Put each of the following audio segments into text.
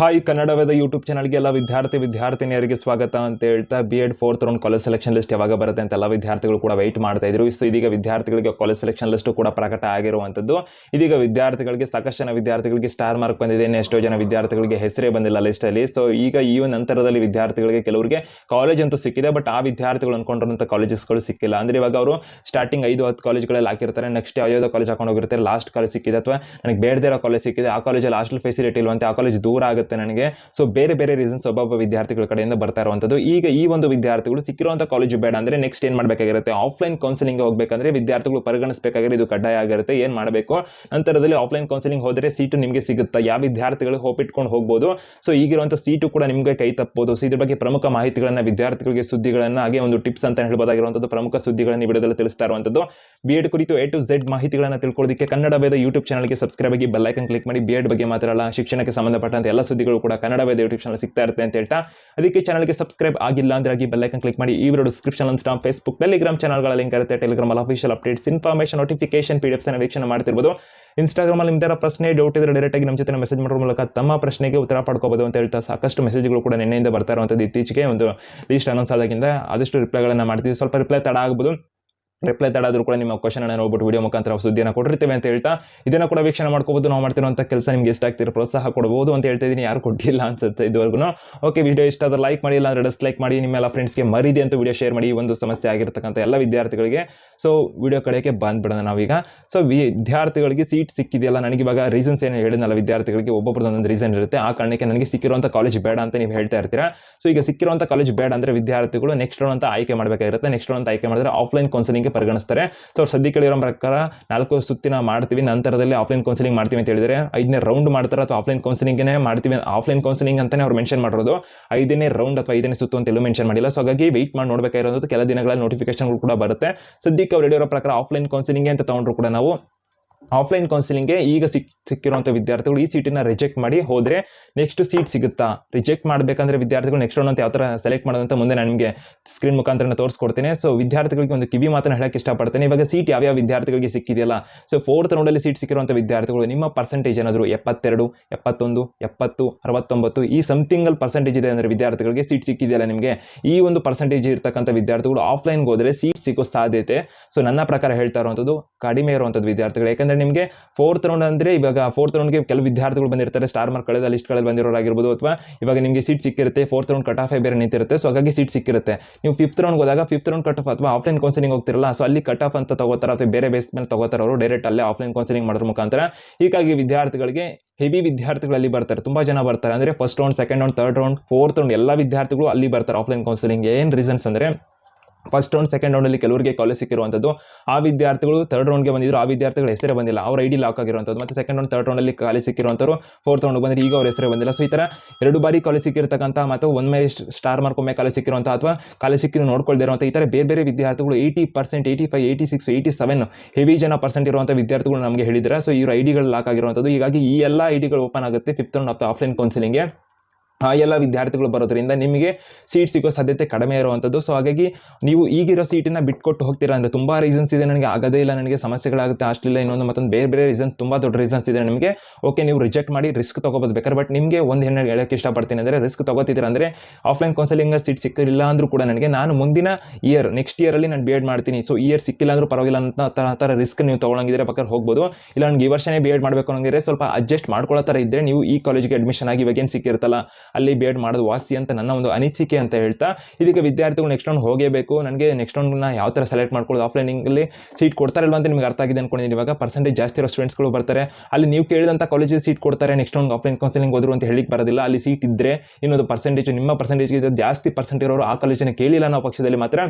Hi Kannada Veda YouTube ಚಾನಲ್ಗೆ ಎಲ್ಲ ವಿದ್ಯಾರ್ಥಿ ವಿದ್ಯಾರ್ಥಿನಿಯರಿಗೆ ಸ್ವಾಗತ ಅಂತ ಹೇಳ್ತಾ B Ed fourth round college selection list ಯಾವಾಗ ಬರುತ್ತೆ ಅಂತ ಎಲ್ಲ ವಿದ್ಯಾರ್ಥಿಗಳು ಕೂಡ ವೆಯ್ಟ್ ಮಾಡ್ತಾ ಇದ್ರು. ಸೊ ಇದೀಗ ವಿದ್ಯಾರ್ಥಿಗಳಿಗೆ ಕಾಲೇಜ್ ಸೆಲೆಕ್ಷನ್ ಲಿಸ್ಟ್ ಕೂಡ ಪ್ರಕಟ ಆಗಿರುವಂಥದ್ದು ಇದೀಗ ವಿದ್ಯಾರ್ಥಿಗಳಿಗೆ, ಸಾಕಷ್ಟು ವಿದ್ಯಾರ್ಥಿಗಳಿಗೆ ಸ್ಟಾರ್ ಮಾರ್ಕ್ ಬಂದಿದೆ. ಎಷ್ಟೋ ಜನ ವಿದ್ಯಾರ್ಥಿಗಳಿಗೆ ಹೆಸರೇ ಬಂದಿಲ್ಲ ಲಿಸ್ಟಲ್ಲಿ ಸೊ ಈಗ ಈ ನಂತರದಲ್ಲಿ ವಿದ್ಯಾರ್ಥಿಗಳಿಗೆ ಕೆಲವರಿಗೆ ಕಾಲೇಜ್ ಅಂತೂ ಸಿಕ್ಕಿದೆ. ಬಟ್ ಆ ವಿದ್ಯಾರ್ಥಿಗಳು ಅನ್ಕೊಂಡಿರುವಂಥ ಕಾಲೇಜಸ್ಗಳು ಸಿಕ್ಕಿಲ್ಲ. ಅಂದ್ರೆ ಇವಾಗ ಅವರು ಸ್ಟಾರ್ಟಿಂಗ್ ಐದು, ಹತ್ತು ಕಾಲೇಜ್ಗಳಲ್ಲಿ ಹಾಕಿರ್ತಾರೆ. ನೆಕ್ಸ್ಟ್ ಯಾವುದೋ ಕಾಲೇಜ್ ಹಾಕೊಂಡು ಹೋಗಿರ್ತಾರೆ. ಲಾಸ್ಟ್ ಕಾಲೇಜ್ ಸಿಕ್ಕಿದೆ. ಅಥವಾ ನನಗೆ ಬೇಡದೇ ಇರೋ ಕಾಲೇಜ್ ಸಿಕ್ಕಿದೆ. ಆ ಕಾಲೇಜಲ್ಲಿ ಹಾಸ್ಟೆಲ್ ಫೆಸಿಲಿಟಿ ಇಲ್ವಂತೆ, ಆ ಕಾಲೇಜ್ ದೂರ ಆಗುತ್ತೆ. ನನಗೆ. ಸೊ ಬೇರೆ ಬೇರೆ ರೀಸನ್ಸ್ ಒಬ್ಬೊಬ್ಬ ವಿದ್ಯಾರ್ಥಿಗಳ ಕಡೆಯಿಂದ ಬರ್ತಾ ಇರುವಂಥದ್ದು. ಈಗ ಈ ಒಂದು ವಿದ್ಯಾರ್ಥಿಗಳು ಸಿಕ್ಕಿರುವಂಥ ಕಾಲೇಜು ಬೇಡ ಅಂದ್ರೆ ನೆಕ್ಸ್ಟ್ ಏನು ಮಾಡಬೇಕಾಗಿರುತ್ತೆ? ಆಫ್ಲೈನ್ ಕೌನ್ಸಿಲಿಂಗ್ ಹೋಗಬೇಕಂದ್ರೆ ವಿದ್ಯಾರ್ಥಿಗಳು ಪರಿಗಣಿಸಬೇಕಾಗಿರೋ ಇದು ಕಡ್ಡಾಯ ಆಗಿರುತ್ತೆ. ಏನು ಮಾಡಬೇಕು? ನಂತರದಲ್ಲಿ ಆಫ್ಲೈನ್ ಕೌನ್ಸಿಲಿಂಗ್ ಹೋದರೆ ಸೀಟು ನಿಮಗೆ ಸಿಗುತ್ತಾ? ಯಾವ ವಿದ್ಯಾರ್ಥಿಗಳು ಹೋಪಿಟ್ಕೊಂಡು ಹೋಗ್ಬೋದು? ಸೊ ಈಗಿರುವಂಥ ಸೀಟು ಕೂಡ ನಿಮಗೆ ಕೈ ತಪ್ಪಬಹುದು ಸೊ ಇದ್ರ ಬಗ್ಗೆ ಪ್ರಮುಖ ಮಾಹಿತಿಗಳನ್ನ ವಿದ್ಯಾರ್ಥಿಗಳಿಗೆ ಸುದ್ದಿಗಳನ್ನ ಹಾಗೆ ಒಂದು ಟಿಪ್ಸ್ ಅಂತ ಹೇಳ್ಬೋದಾಗಿರುವಂಥದ್ದು ಪ್ರಮುಖ ಸುದ್ದಿಗಳನ್ನ ವಿಡಿಯೋದಲ್ಲಿ ತಿಳಿಸ್ತಾ ಇರುವಂಥದ್ದು. ಬಿ ಎಡ್ ಕುರಿತು ಎ ಟು ಝೆಡ್ ಮಾಹಿತಿಗಳನ್ನು ತಿಳ್ಕೊಳ್ಳೋದಕ್ಕೆ ಕನ್ನಡ ವೇದ ಯೂಟ್ಯೂಬ್ ಚಾನಲ್ಗೆ ಸಬ್ಸ್ಕ್ರೈಬ್ ಆಗಿ ಬೆಲ್ಲೈಕನ್ ಕ್ಲಿಕ್ ಮಾಡಿ. ಬಿ ಬಗ್ಗೆ ಮಾತ್ರ ಅಲ್ಲ, ಶಿಕ್ಷಣಕ್ಕೆ ಸಂಬಂಧಪಟ್ಟಂತ ಎಲ್ಲ ಸುದ್ದಿಗಳು ಕೂಡ ಕನ್ನಡ ವೇದ ಯೂಟ್ಯೂಬ್ ಚಾನಲ್ ಸಿಗ್ತಾ ಇರುತ್ತೆ ಅಂತ ಹೇಳ್ತಾ, ಅದಕ್ಕೆ ಚಾನಲ್ಗೆ ಸಬ್ಸ್ಕ್ರೈಬ್ ಆಗಿಲ್ಲ ಅಂದ್ರೆ ಆಗಿ ಬೆಲ್ ಐಕನ್ ಕ್ಲಿಕ್ ಮಾಡಿ, ಈ video description stop Facebook Telegram ಚಾನಲ್ಗಳ ಲಿಂಕ್ ಇರುತ್ತೆ ಟೆಲಿಗ್ರಾಮ್ ಅಲ್ಲಿ official updates information notification PDFs ವೀಕ್ಷಣೆ ಮಾಡ್ತಿರ್ಬೋದು. ಇನ್ಸ್ಟಾಗ್ರಾಮ್ ಅಲ್ಲಿ ನಿಮ್ದರ ಪ್ರಶ್ನೆ ಡೌಟ್ ಇದ್ರೆ ಡೈರೆಕ್ಟ್ ಆಗಿ ನಮ್ಮ ಜೊತೆ ಮೆಸೇಜ್ ಮಾಡೋ ಮೂಲಕ ತಮ್ಮ ಪ್ರಶ್ನೆಗೆ ಉತ್ತರ ಪಡ್ಕೋಬಹುದು ಅಂತ ಹೇಳ್ತಾ ಸಾಕಷ್ಟು ಮೆಸೇಜ್ಗಳು ಕೂಡ ನಿನ್ನೆಯಿಂದ ಬರ್ತಾ ಇರುವಂಥದ್ದು ಇತ್ತೀಚೆಗೆ ಒಂದು ಲೀಸ್ಟ್ ಅನೌನ್ಸ್ ಆದಾಗಿಂದ ಆದಷ್ಟು ರಿಪ್ಲೈಗಳನ್ನ ಮಾಡ್ತೀವಿ. ಸ್ವಲ್ಪ ರಿಪ್ಲೈ ತಡ ಆಗ್ಬೋದು. ರಿಪ್ಲೈ ತಡಾದರೂ ಕೂಡ ನಿಮ್ಮ ಕ್ವಶನ್ ಅನ್ನು ನೋಡ್ಬಿಟ್ಟು ವಿಡಿಯೋ ಮುಖಾಂತರ ಸುದ್ದಿಯನ್ನು ಕೊಟ್ಟಿರ್ತೇವೆ ಅಂತ ಹೇಳ್ತಾ, ಇದನ್ನು ಕೂಡ ವೀಕ್ಷಣೆ ಮಾಡ್ಕೋಬಹುದು, ನಾವು ಮಾಡ್ತಿರುವಂಥ ಕೆಲಸ ನಿಮ್ಗೆ ಇಷ್ಟ ಆಗ್ತಿರೋ ಪ್ರೋತ್ಸಾಹ ಕೊಡಬಹುದು ಅಂತ ಹೇಳ್ತಾ ಇದ್ದೀನಿ ಯಾರು ಕೊಟ್ಟಿಲ್ಲ ಅನ್ಸುತ್ತೆ ಇದುವರೆಗೂ ಓಕೆ ವಿಡಿಯೋ ಇಷ್ಟ ಆದ್ರೆ ಲೈಕ್ ಮಾಡಿ ಇಲ್ಲ ಅಂದ್ರೆ ಡಿಸ್ಲೈಕ್ ಮಾಡಿ, ನಿಮ್ಮೆಲ್ಲ ಫ್ರೆಂಡ್ಸ್ಗೆ ಮರಿದೆ ಅಂತ ವಿಡಿಯೋ ಶೇರ್ ಮಾಡಿ ಒಂದು ಸಮಸ್ಯೆ ಆಗಿರ್ತಕ್ಕಂಥ ಎಲ್ಲ ವಿದ್ಯಾರ್ಥಿಗಳಿಗೆ. ಸೊ ವಿಡಿಯೋ ಕಡೆಗೆ ಬಂದ್ಬಿಡೋಣ ನಾವೀಗ. ಸೊ ವಿದ್ಯಾರ್ಥಿಗಳಿಗೆ ಸೀಟ್ ಸಿಕ್ಕಿದೆಯಲ್ಲ, ನನಗೆ ಇವಾಗ ರೀಸನ್ಸ್ ಏನು ಹೇಳಿದ್ನಲ್ಲ ವಿದ್ಯಾರ್ಥಿಗಳಿಗೆ, ಒಬ್ಬೊಬ್ರದ್ದು ಒಂದೊಂದು ರೀಸನ್ ಇರುತ್ತೆ. ಆ ಕಾರಣಕ್ಕೆ ನನಗೆ ಸಿಕ್ಕಿರುವಂಥ ಕಾಲೇಜ್ ಬೇಡ ಅಂತ ನೀವು ಹೇಳ್ತಾ ಇರ್ತೀರಾ? ಸೊ ಈಗ ಸಿಕ್ಕಿರುವಂಥ ಕಾಲೇಜ್ ಬೇಡ ಅಂದ್ರೆ ವಿದ್ಯಾರ್ಥಿಗಳು ನೆಕ್ಸ್ಟ್ ರೌಂಡ್ ಅಂತ ಆಯ್ಕೆ ಮಾಡಬೇಕಾಗಿರುತ್ತೆ. ನೆಕ್ಸ್ಟ್ ರೌಂಡ್ ಆಯ್ಕೆ ಮಾಡಿದ್ರೆ ಆಫ್ಲೈನ್ ಕೌನ್ಸಿಲಿಂಗ್ಗೆ ಪರಿಗಣಿಸ್ತಾರೆ. ಸೊ ಅವ್ರು ಸದ್ಯಕ್ಕೆ ಹೇಳಿರೋ ಪ್ರಕಾರ ನಾಲ್ಕು ಸುತ್ತಿನ ಮಾಡ್ತೀವಿ, ನಂತರದಲ್ಲಿ ಆಫ್ಲೈನ್ ಕೌನ್ಸಿಲಿಂಗ್ ಮಾಡ್ತೀವಿ ಅಂತ ಹೇಳಿದರೆ ಐದನೇ ರೌಂಡ್ ಮಾಡ್ತಾರೆ ಅಥವಾ ಆಫ್ಲೈನ್ ಕೌನ್ಸಿಲಿಂಗ್ನೇ ಮಾಡ್ತೀವಿ ಆಫ್ಲೈನ್ ಕೌನ್ಸಿಲಿಂಗ್ ಅಂತಾನೆ ಅವ್ರು ಮೆನ್ಷನ್ ಮಾಡಿರೋದು. ಐದನೇ ರೌಂಡ್ ಅಥವಾ ಐದನೇ ಸುತ್ತು ಅಂತ ಎಲ್ಲೂ ಮೆನ್ಷನ್ ಮಾಡಿಲ್ಲ. ಸೊ ಹಾಗಾಗಿ ವೆಯ್ಟ್ ಮಾಡಿ ನೋಡಬೇಕಾಗಿರೋದು ಕೆಲ ದಿನಗಳ ನೋಟಿಫಿಕೇಶನ್ಗಳು ಕೂಡ ಬರುತ್ತೆ. ಸದ್ಯಕ್ಕೆ ಅವ್ರು ಹೇಳಿರೋ ಪ್ರಕಾರ ಆಫ್ಲೈನ್ ಕೌನ್ಸಿಲಿಂಗ್ ಅಂತ ತಗೊಂಡ್ರು ಕೂಡ ನಾವು ಆಫ್ಲೈನ್ ಕೌನ್ಸಿಲಿಂಗ್ಗೆ ಈಗ ಸಿಕ್ ಸಿಕ್ಕಿರುವಂಥ ವಿದ್ಯಾರ್ಥಿಗಳು ಈ ಸೀಟನ್ನು ರಿಜೆಕ್ಟ್ ಮಾಡಿ ಹೋದರೆ ನೆಕ್ಸ್ಟ್ ಸೀಟ್ ಸಿಗುತ್ತಾ? ರಿಜೆಕ್ಟ್ ಮಾಡಬೇಕಂದ್ರೆ ವಿದ್ಯಾರ್ಥಿಗಳು ನೆಕ್ಸ್ಟ್ ರೌಂಡ್ ಅಂತ ಯಾವ ಥರ ಸೆಲೆಕ್ಟ್ ಮಾಡೋದಂತ ಮುಂದೆ ನಾನು ನಿಮಗೆ ಸ್ಕ್ರೀನ್ ಮುಖಾಂತರ ತೋರಿಸ್ಕೊಡ್ತೇನೆ. ಸೊ ವಿದ್ಯಾರ್ಥಿಗಳಿಗೆ ಒಂದು ಕಿವಿ ಮಾತನ್ನು ಹೇಳಕ್ಕೆ ಇಷ್ಟಪಡ್ತೇನೆ. ಇವಾಗ ಸೀಟ್ ಯಾವ್ಯಾವ ವಿದ್ಯಾರ್ಥಿಗಳಿಗೆ ಸಿಕ್ಕಿದೆಯಲ್ಲ? ಸೊ ಫೋರ್ತ್ ರೌಂಡಲ್ಲಿ ಸೀಟ್ ಸಿಕ್ಕಿರುವಂಥ ವಿದ್ಯಾರ್ಥಿಗಳು, ನಿಮ್ಮ ಪರ್ಸೆಂಟೇಜ್ ಏನಾದರೂ ಎಪ್ಪತ್ತೆರಡು, ಎಪ್ಪತ್ತೊಂದು, ಎಪ್ಪತ್ತು, ಅರವತ್ತೊಂಬತ್ತು ಈ ಸಮಥಿಂಗಲ್ ಪರ್ಸೆಂಟೇಜ್ ಇದೆ ಅಂದರೆ ವಿದ್ಯಾರ್ಥಿಗಳಿಗೆ ಸೀಟ್ ಸಿಕ್ಕಿದೆಯಲ್ಲ ನಿಮಗೆ? ಈ ಒಂದು ಪರ್ಸೆಂಟೇಜ್ ಇರ್ತಕ್ಕಂಥ ವಿದ್ಯಾರ್ಥಿಗಳು ಆಫ್ಲೈನ್ಗೆ ಹೋದರೆ ಸೀಟ್ ಸಿಗೋ ಸಾಧ್ಯತೆ. ಸೊ ನನ್ನ ಪ್ರಕಾರ ಹೇಳ್ತಾ ಇರುವಂಥದ್ದು ಕಡಿಮೆ ಇರುವಂಥದ್ದು ವಿದ್ಯಾರ್ಥಿಗಳು. ಯಾಕಂದರೆ ನಿಮಗೆ ಫೋರ್ತ್ ರೌಂಡ್ ಅಂದರೆ ಇವಾಗ ಫೋರ್ತ್ ರೌಂಡ್ಗೆ ಕೆಲವು ವಿದ್ಯಾರ್ಥಿಗಳು ಬಂದಿರ್ತಾರೆ. ಸ್ಟಾರ್ ಮಾರ್ಕ್ ಕಳೆದ ಲಿಸ್ಟ್ಗಳಲ್ಲಿ ಬಂದಿರೋರಾಗಿರ್ಬೋದು ಅಥವಾ ಇವಾಗ ನಿಮಗೆ ಸೀಟ್ ಸಿಕ್ಕಿರುತ್ತೆ ಫೋರ್ತ್ ರೌಂಡ್ ಕಟ್ ಆಫ್ ಬೇರೆ ನಿಂತಿರುತ್ತೆ. ಸೊ ಹಾಗಾಗಿ ಸೀಟ್ ಸಿಕ್ಕಿರುತ್ತೆ. ನೀವು ಫಿಫ್ತ್ ರೌಂಡ್ ಹೋದಾಗ ಫಿಫ್ತ್ ರೌಂಡ್ ಕಟ್ ಆಫ್ ಅಥವಾ ಆಫ್ಲೈನ್ ಕೌನ್ಸಿಲಿಂಗ್ ಹೋಗ್ತಿರಲ್ಲ ಸೊ ಅಲ್ಲಿ ಕಟ್ ಆಫ್ ಅಂತ ತಗೋತಾರೆ ಅಥವಾ ಬೇರೆ ಬೇಸ್ ಮೇಲೆ ತಗೋತಾರೆ ಅವರು ಡೈರೆಕ್ಟ್ ಅಲ್ಲೇ ಆಫ್ಲೈನ್ ಕೌನ್ಸಿಲಿಂಗ್ ಮಾಡೋದ್ರ ಮುಖಾಂತರ. ಹೀಗಾಗಿ ವಿದ್ಯಾರ್ಥಿಗಳಿಗೆ ಹೆವಿ ವಿದ್ಯಾರ್ಥಿಗಳಲ್ಲಿ ಬರ್ತಾರೆ. ತುಂಬ ಜನ ಬರ್ತಾರೆ. ಅಂದರೆ first round second round third round fourth round ಎಲ್ಲ ವಿದ್ಯಾರ್ಥಿಗಳು ಅಲ್ಲಿ ಬರ್ತಾರೆ ಆಫ್ಲೈನ್ ಕೌನ್ಸಿಲಿಂಗ್ ಏನು ರೀಸನ್ಸ್ ಅಂದರೆ ಫಸ್ಟ್ ರೌಂಡ್ ಸೆಕೆಂಡ್ ರೌಂಡಲ್ಲಿ ಕೆಲವರಿಗೆ ಕಾಲೇಜ್ ಸಿಕ್ಕಿರುವಂಥದ್ದು ಆ ವಿದ್ಯಾರ್ಥಿಗಳು ಥರ್ಡ್ ರೌಂಡ್ಗೆ ಬಂದಿದ್ರು, ಆ ವಿದ್ಯಾರ್ಥಿಗಳ ಹೆಸರೇ ಬಂದಿಲ್ಲ, ಅವ್ರ ಐ ಡಿ ಲಾಕ್ ಆಗಿರುವಂಥದ್ದು ಮತ್ತು ಸೆಕೆಂಡ್ ರೌಂಡ್ ಥರ್ಡ್ ರೌಂಡಲ್ಲಿ ಕಾಲೇಜ್ ಸಿಕ್ಕಿರುವಂಥವ್ರು ಫೋರ್ತ್ ರೌಂಡ್ ಬಂದರೆ ಈಗ ಅವ್ರ ಹೆಸರೇ ಬಂದಿಲ್ಲ. ಸೊ ಈ ಥರ ಎರಡು ಬಾರಿ ಕಾಲೇಜ್ ಸಿಕ್ಕಿರ್ತಕ್ಕಂಥ ಮತ್ತು ಒಮ್ಮೆ ಸ್ಟಾರ್ ಮಾರ್ಕ್ ಒಮ್ಮೆ ಕಾಲೇಜ್ ಸಿಕ್ಕಿರುವಂಥ ಅಥವಾ ಕಾಲೇಜ್ ಸಿಕ್ಕಿರೋ ನೋಡ್ಕೊಳ್ದಿರುವಂಥ ಈ ಥರ ಬೇರೆ ಬೇರೆ ವಿದ್ಯಾರ್ಥಿಗಳು eighty percent eighty five eighty six eighty seven heavy ಜನ ಪರ್ಸೆಂಟ್ ಇರುವಂಥ ವಿದ್ಯಾರ್ಥಿಗಳು ನಮಗೆ ಹೇಳಿದ್ದಾರೆ. ಸೊ ಇವ್ರ ಐ ಡಿಗಳು ಲಾಕ್ ಆಗಿರುವಂಥದ್ದು ಹೀಗಾಗಿ ಈ ಎಲ್ಲ ಐ ಡಿಗಳು ಓಪನ್ ಆಗುತ್ತೆ ಫಿಫ್ತ್ ರೌಂಡ್ ಆಫ್ಲೈನ್ ಕೌನ್ಸಿಲಿಂಗ್ಗೆ ಆ ಎಲ್ಲ ವಿದ್ಯಾರ್ಥಿಗಳು ಬರೋದ್ರಿಂದ ನಿಮಗೆ ಸೀಟ್ ಸಿಗೋ ಸಾಧ್ಯತೆ ಕಡಿಮೆ ಇರುವಂಥದ್ದು. ಸೊ ಹಾಗಾಗಿ ನೀವು ಈಗಿರೋ ಸೀಟನ್ನ ಬಿಟ್ಕೊಟ್ಟು ಹೋಗ್ತೀರಾ ಅಂದರೆ ತುಂಬ ರೀಸನ್ಸ್ ಇದೆ ನನಗೆ, ಆಗೋದೇ ಇಲ್ಲ ನನಗೆ, ಸಮಸ್ಯೆಗಳಾಗುತ್ತೆ ಅಷ್ಟಿಲ್ಲ ಇನ್ನೊಂದು ಮತ್ತೊಂದು ಬೇರೆ ಬೇರೆ ರೀಸನ್ ತುಂಬ ದೊಡ್ಡ ರೀಸನ್ಸ್ ಇದೆ ನಿಮಗೆ. ಓಕೆ ನೀವು ರಿಜೆಕ್ಟ್ ಮಾಡಿ ರಿಸ್ಕ್ ತೊಗೋಬೋದು. ಬೇಕಾದ್ರೆ ಬಟ್ ನಿಮಗೆ ಒಂದು ಹೆಣ್ಣು ಹೇಳೋಕ್ಕೆ ಇಷ್ಟಪಡ್ತೀನಿ ಅಂದರೆ ರಿಸ್ಕ್ ತೊಗೋತಿದ್ದೀರ ಅಂದರೆ ಆಫ್ಲೈನ್ ಕೌನ್ಸಿಲಿಂಗ್ ಸೀಟ್ ಸಿಕ್ಕಿಲ್ಲ ಅಂದರೂ ಕೂಡ ನನಗೆ ನಾನು ಮುಂದಿನ ಇಯರ್ ನೆಕ್ಸ್ಟ್ ಇಯರಲ್ಲಿ ನಾನು ಬಿ ಎಡ್ ಮಾಡ್ತೀನಿ ಸೊ ಇಯರ್ ಸಿಕ್ಕಿಲ್ಲ ಅಂದರೂ ಪರವಾಗಿಲ್ಲ ಅಂತ ಥರ ರಿಸ್ಕ್ ನೀವು ತೊಗೊಳಂಗಿದ್ರೆ ಬೇಕಾದ್ರೆ ಹೋಗ್ಬೋದು. ಇಲ್ಲ, ನನಗೆ ಈ ವರ್ಷನೇ ಬಿ ಎಡ್ ಮಾಡಬೇಕು ಅನ್ನೋಂಗಿದ್ರೆ ಸ್ವಲ್ಪ ಅಡ್ಜಸ್ಟ್ ಮಾಡ್ಕೊಳ್ಳೋ ಥರ ಇದ್ದರೆ ನೀವು ಈ ಕಾಲೇಜಿಗೆ ಅಡ್ಮಿಷನ್ ಆಗಿ ಇವಾಗೇನು ಸಿಕ್ಕಿರ್ತಲ್ಲ ಅಲ್ಲಿ ಬಿ ಎಡ್ ಮಾಡೋದು ವಾಸಿ ಅಂತ ನನ್ನ ಒಂದು ಅನಿಸಿಕೆ ಅಂತ ಹೇಳ್ತಾ ಇದಕ್ಕೆ ವಿದ್ಯಾರ್ಥಿಗಳು ನೆಕ್ಸ್ಟ್ ರೌಂಡ್ ಹೋಗೇಬೇಕು. ನನಗೆ ನೆಕ್ಸ್ಟ್ ರೌಂಡ್ನ ಯಾವ ಥರ ಸೆಲೆಕ್ಟ್ ಮಾಡ್ಕೊಳ್ಳೋದು ಆಫ್ಲೈನಿಂಗಲ್ಲಿ ಸೀಟ್ ಕೊಡ್ತಾರಲ್ವ ಅಂತ ನಿಮ್ಗೆ ಅರ್ಥ ಆಗಿದೆ ಅನ್ಕೊಂಡಿದ್ದೀನಿ. ಇವಾಗ ಪರ್ಸೆಂಟೇಜ್ ಜಾಸ್ತಿ ಇರೋ ಸ್ಟೂಡೆಂಟ್ಸ್ಗಳು ಬರ್ತಾರೆ. ಅಲ್ಲಿ ನೀವು ಕೇಳಿದಂಥ ಕಾಲೇಜಿಗೆ ಸೀಟ್ ಕೊಡ್ತಾರೆ ನೆಕ್ಸ್ಟ್ ರೌಂಡ್ ಆಫ್ಲೈನ್ ಕೌನ್ಸಿಲಿಂಗ್ ಹೋದ್ರು ಅಂತ ಹೇಳಿಕ್ಕೆ ಬರೋದಿಲ್ಲ. ಅಲ್ಲಿ ಸೀಟ್ ಇದ್ದರೆ ಇನ್ನೊಂದು ಪರ್ಸೆಂಟೇಜ್ ನಿಮ್ಮ ಪರ್ಸೆಂಟೇಜ್ಗೆ ಜಾಸ್ತಿ ಪರ್ಸೆಂಟ್ ಇರೋರು ಆ ಕಾಲೇಜನ್ನು ಕೇಳಿಲ್ಲ ಅನ್ನೋ ಪಕ್ಷದಲ್ಲಿ ಮಾತ್ರ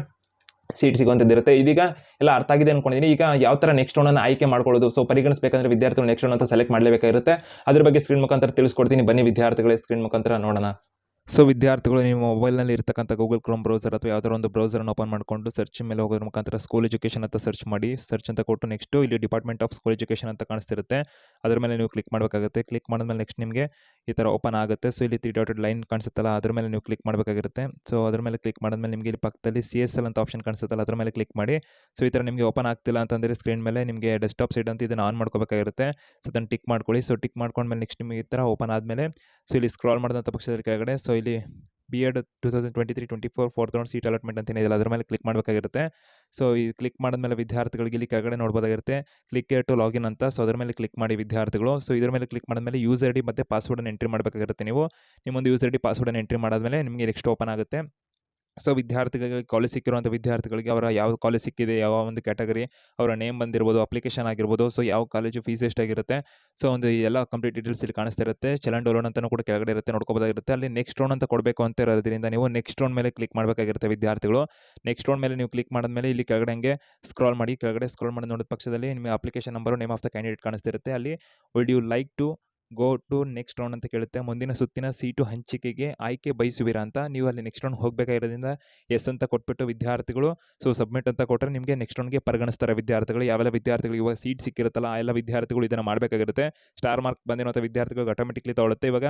ಸೀಟ್ ಸಿಗುವಂಥದ್ದಿರುತ್ತೆ. ಇದೀಗ ಎಲ್ಲ ಅರ್ಥ ಆಗಿದೆ ಅನ್ಕೊಂಡಿದ್ದೀನಿ ಈಗ ಯಾವ ಥರ ನೆಕ್ಸ್ಟ್ ರೌಂಡನ್ನು ಆಯ್ಕೆ ಮಾಡ್ಕೊಳ್ಳೋದು? ಸೊ ಪರಿಗಣಿಸಬೇಕಂದ್ರೆ ವಿದ್ಯಾರ್ಥಿಗಳು ನೆಕ್ಸ್ಟ್ ರೌಂಡ್ ಅಂತ ಸೆಲೆಕ್ಟ್ ಮಾಡಲೇಬೇಕಾಗಿರುತ್ತೆ. ಅದ್ರ ಬಗ್ಗೆ ಸ್ಕ್ರೀನ್ ಮುಖಾಂತರ ತಿಳಿಸ್ಕೊಡ್ತೀನಿ. ಬನ್ನಿ ವಿದ್ಯಾರ್ಥಿಗಳೇ ಸ್ಕ್ರೀನ್ ಮುಖಾಂತರ ನೋಡೋಣ. ಸೊ ವಿದ್ಯಾರ್ಥಿಗಳು ನಿಮ್ಮ ಮೊಬೈಲ್ನಲ್ಲಿ ಇರ್ತಕ್ಕಂಥ ಗೂಗಲ್ ಕ್ರೋಮ್ ಬ್ರೌಸರ್ ಅಥವಾ ಯಾವುದಾದ್ರು ಒಂದು ಬ್ರೌಸರನ್ನು ಓಪನ್ ಮಾಡಿಕೊಂಡು ಸರ್ಚ್ ಮೇಲೆ ಹೋಗೋದ್ರ ಮುಖಾಂತರ ಸ್ಕೂಲ್ ಎಜುಕೇಷನ್ ಅಂತ ಸರ್ಚ್ ಮಾಡಿ ಸರ್ಚ್ ಅಂತ ಕೊಟ್ಟು ನೆಕ್ಸ್ಟು ಇಲ್ಲಿ ಡಿಪಾರ್ಟ್ಮೆಂಟ್ ಆಫ್ ಸ್ಕೂಲ್ ಎಜುಕೇಷನ್ ಅಂತ ಕಾಣಿಸ್ತಿರುತ್ತೆ. ಅದ್ರ ಮೇಲೆ ನೀವು ಕ್ಲಿಕ್ ಮಾಡಬೇಕಾಗುತ್ತೆ. ಕ್ಲಿಕ್ ಮಾಡಿದ್ಮೇಲೆ ನೆಕ್ಸ್ಟ್ ನಿಮಗೆ ಈ ಥರ ಓಪನ್ ಆಗುತ್ತೆ. ಸೊ ಇಲ್ಲಿ ತ್ರೀ ಡಾಟೆಡ್ ಲೈನ್ ಕಾಣಿಸುತ್ತಲ್ಲ, ಅದ್ರ ಮೇಲೆ ನೀವು ಕ್ಲಿಕ್ ಮಾಡಬೇಕಾಗಿರುತ್ತೆ. ಸೊ ಅದ್ರ ಮೇಲೆ ಕ್ಲಿಕ್ ಮಾಡಿದ್ಮೇಲೆ ನಿಮಗೆ ಇಲ್ಲಿ ಪಕ್ಕದಲ್ಲಿ ಸಿ ಎಸ್ ಎಲ್ ಅಂತ ಆಪ್ಷನ್ ಕಾಣಿಸುತ್ತಲ್ಲ, ಅದ್ರ ಮೇಲೆ ಕ್ಲಿಕ್ ಮಾಡಿ. ಸೊ ಈ ಥರ ನಿಮಗೆ ಓಪನ್ ಆಗ್ತಿಲ್ಲ ಅಂತಂದರೆ ಸ್ಕ್ರೀನ್ ಮೇಲೆ ನಿಮಗೆ ಡೆಸ್ಕ್ಟಾಪ್ ಸೈಡ್ ಅಂತ ಇದನ್ನು ಆನ್ ಮಾಡ್ಕೋಬೇಕಾಗಿರುತ್ತೆ. ಸೊ ಅದನ್ನು ಟಿಕ್ ಮಾಡ್ಕೊಳ್ಳಿ. ಸೊ ಟಿಕ್ ಮಾಡ್ಕೊಂಡ್ಮೇಲೆ ನೆಕ್ಸ್ಟ್ ನಿಮಗೆ ಈ ಥರ ಓಪನ್ ಆದಮೇಲೆ ಸೊ ಇಲ್ಲಿ ಸ್ಕ್ರಾಲ್ ಮಾಡಿದಂಥ ಪಕ್ಷದಲ್ಲಿ ಕೆಳಗಡೆ ಸೊ ಇಲ್ಲಿ B Ed two thousand twenty three twenty four fourth round seat allotment ಅಂತ ಇದೆ. ಅದ್ರ ಮೇಲೆ ಕ್ಲಿಕ್ ಮಾಡಬೇಕಾಗಿರುತ್ತೆ. ಸೊ ಈ ಕ್ಲಿಕ್ ಮಾಡಿದ್ಮೇಲೆ ವಿದ್ಯಾರ್ಥಿಗಳಿಗೆ ಇಲ್ಲಿ ಕೆಳಗಡೆ ನೋಡ್ಬೋದಾಗಿರುತ್ತೆ. ಕ್ಲಿಕ್ ಟು ಲಾಗಿನ್ ಅಂತ. ಸೊ ಅದ್ರ ಮೇಲೆ ಕ್ಲಿಕ್ ಮಾಡಿ ವಿದ್ಯಾರ್ಥಿಗಳು. ಸೊ ಇದ್ರ ಮೇಲೆ ಕ್ಲಿಕ್ ಮಾಡಿದ್ಮೇಲೆ ಯೂಸರ್ ಡಿ ಮತ್ತು ಪಾಸ್ವರ್ಡನ್ನು ಎಂಟ್ರಿ ಮಾಡಬೇಕಾಗಿರುತ್ತೆ ನೀವು. ನಿಮ್ಮೊಂದು ಯೂಸರ್ ಡಿ ಪಾಸ್ವರ್ಡನ್ನು ಎಂಟ್ರಿ ಮಾಡಿದ್ಮೇಲೆ ನಿಮಗೆ ನೆಕ್ಸ್ಟ್ ಓಪನ್ ಆಗುತ್ತೆ. ಸೊ ವಿದ್ಯಾರ್ಥಿಗಳಿಗೆ ಕಾಲೇಜ್ ಸಿಕ್ಕಿರುವಂಥ ವಿದ್ಯಾರ್ಥಿಗಳಿಗೆ ಅವರ ಯಾವ ಕಾಲೇಜ್ ಸಿಕ್ಕಿದೆ, ಯಾವ ಒಂದು ಕ್ಯಾಟಗರಿ ಅವರ ನೇಮ್ ಬಂದಿರ್ಬೋದು ಅಪ್ಲಿಕೇಶನ್ ಆಗಿರ್ಬೋದು, ಸೊ ಯಾವ ಕಾಲೇಜು ಫೀಸ್ ಎಷ್ಟಾಗಿರುತ್ತೆ ಸೊ ಒಂದು ಎಲ್ಲ ಕಂಪ್ಲೀಟ್ ಡೀಟೇಲ್ಸ್ ಇಲ್ಲಿ ಕಾಣಿಸ್ತಾ ಇರುತ್ತೆ ಚಲನ್ ಡೋಲೋನ್ ಅಂತಲೂ ಕೂಡ ಕೆಳಗಡೆ ಇರುತ್ತೆ, ನೋಡ್ಕೋಬೋದಾಗಿರುತ್ತೆ. ಅಲ್ಲಿ ನೆಕ್ಸ್ಟ್ ರೌಂಡ್ ಅಂತ ಕೊಡಬೇಕು ಅಂತ ಇರೋದ್ರಿಂದ ನೀವು ನೆಕ್ಸ್ಟ್ ರೌಂಡ್ ಮೇಲೆ ಕ್ಲಿಕ್ ಮಾಡಬೇಕಾಗಿರುತ್ತೆ ವಿದ್ಯಾರ್ಥಿಗಳು. ನೆಕ್ಸ್ಟ್ ರೌಂಡ್ ಮೇಲೆ ನೀವು ಕ್ಲಿಕ್ ಮಾಡಿದ್ಮೇಲೆ ಇಲ್ಲಿ ಕೆಳಗಡೆ ಹಂಗೆ ಸ್ಕ್ರಾಲ್ ಮಾಡಿ, ಕೆಳಗಡೆ ಸ್ಕ್ರಾಲ್ ಮಾಡಿ ನೋಡಿದ ಪಕ್ಷದಲ್ಲಿ ನಿಮಗೆ application number name of the candidate ಕಾಣಿಸ್ತಿರುತ್ತೆ. ಅಲ್ಲಿ would you like to go to next round ಅಂತ ಕೇಳುತ್ತೆ. ಮುಂದಿನ ಸುತ್ತಿನ ಸೀಟು ಹಂಚಿಕೆಗೆ ಆಯ್ಕೆ ಬಯಸುವಿರಾ ಅಂತ ನೀವು ಅಲ್ಲಿ ನೆಕ್ಸ್ಟ್ ರೌಂಡ್ ಹೋಗಬೇಕಾಗಿರೋದ್ರಿಂದ ಎಸ್ ಅಂತ ಕೊಟ್ಬಿಟ್ಟು ವಿದ್ಯಾರ್ಥಿಗಳು ಸೊ ಸಬ್ಮಿಟ್ ಅಂತ ಕೊಟ್ಟರೆ ನಿಮಗೆ ನೆಕ್ಸ್ಟ್ ರೌಂಡ್ಗೆ ಪರಿಗಣಿಸ್ತಾರೆ ವಿದ್ಯಾರ್ಥಿಗಳು. ಯಾವೆಲ್ಲ ವಿದ್ಯಾರ್ಥಿಗಳು ಇವಾಗ ಸೀಟ್ ಸಿಕ್ಕಿರುತ್ತಲ್ಲ, ಆ ಎಲ್ಲ ವಿದ್ಯಾರ್ಥಿಗಳು ಇದನ್ನು ಮಾಡಬೇಕಾಗಿರುತ್ತೆ. ಸ್ಟಾರ್ ಮಾರ್ಕ್ ಬಂದಿರುವಂಥ ವಿದ್ಯಾರ್ಥಿಗಳು ಆಟೋಮೆಟಿಕ್ಲಿ ತೊಗೊಳುತ್ತೆ. ಇವಾಗ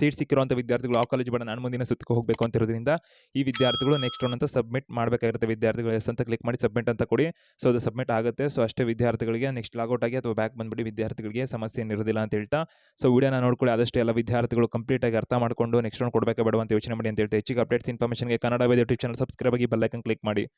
ಸೀಟ್ ಸಿಕ್ಕಿರುವಂಥ ವಿದ್ಯಾರ್ಥಿಗಳು ಆ ಕಾಲೇಜ್ ಬೇಡ ನಾನು ಮುಂದಿನ ಸುತ್ತಿಗೆ ಹೋಗಬೇಕು ಅಂತ ಇರೋದ್ರಿಂದ ಈ ವಿದ್ಯಾರ್ಥಿಗಳು ನೆಕ್ಸ್ಟ್ ರೌಂಡ್ ಅಂತ ಸಬ್ಮಿಟ್ ಮಾಡಬೇಕಾಗಿರುತ್ತೆ. ವಿದ್ಯಾರ್ಥಿಗಳು ಎಸ್ ಅಂತ ಕ್ಲಿಕ್ ಮಾಡಿ ಸಬ್ಮಿಟ್ ಅಂತ ಕೊಡಿ. ಸೊ ಅದು ಸಬ್ಮಿಟ್ ಆಗುತ್ತೆ. ಸೊ ಅಷ್ಟೇ ವಿದ್ಯಾರ್ಥಿಗಳಿಗೆ ನೆಕ್ಸ್ಟ್ ಲಾಗೌಟ್ ಆಗಿ ಅಥವಾ ಬ್ಯಾಕ್ ಬಂದ್ಬಿಡಿ ವಿದ್ಯಾರ್ಥಿಗಳಿಗೆ ಸಮಸ್ಯೆ ಏನಿರೋದಿಲ್ಲ ಅಂತ ಹೇಳ್ತಾ. ಸೊ ವಿಡಿಯೋನ ನೋಡ್ಕೊಳ್ಳಿ. ಆದಷ್ಟೇ ಎಲ್ಲ ವಿದ್ಯಾರ್ಥಿಗಳು ಕಂಪ್ಲೀಟ್ ಆಗಿ ಅರ್ಥ ಮಾಡಿಕೊಂಡು ನೆಕ್ಸ್ಟ್ ರೌಂಡ್ ಕೊಡಬೇಕು ಬೇಡ ಅಂತ ಯೋಚನೆ ಮಾಡಿ ಅಂತ ಹೇಳ್ತಾ. ಹೆಚ್ಚಿಗೆ ಅಪ್ಡೇಟ್ಸ್ ಇನ್ಫಾರ್ಮೇಷನ್ಗೆ ಕನ್ನಡ ಯೂಟ್ಯೂಬ್ ಚಾನಲ್ ಸಬ್ಸ್ಕ್ರೈಬ್ ಆಗಿ ಬೆಲ್ಲೈಕನ್ ಕ್ಲಿಕ್ ಮಾಡಿ.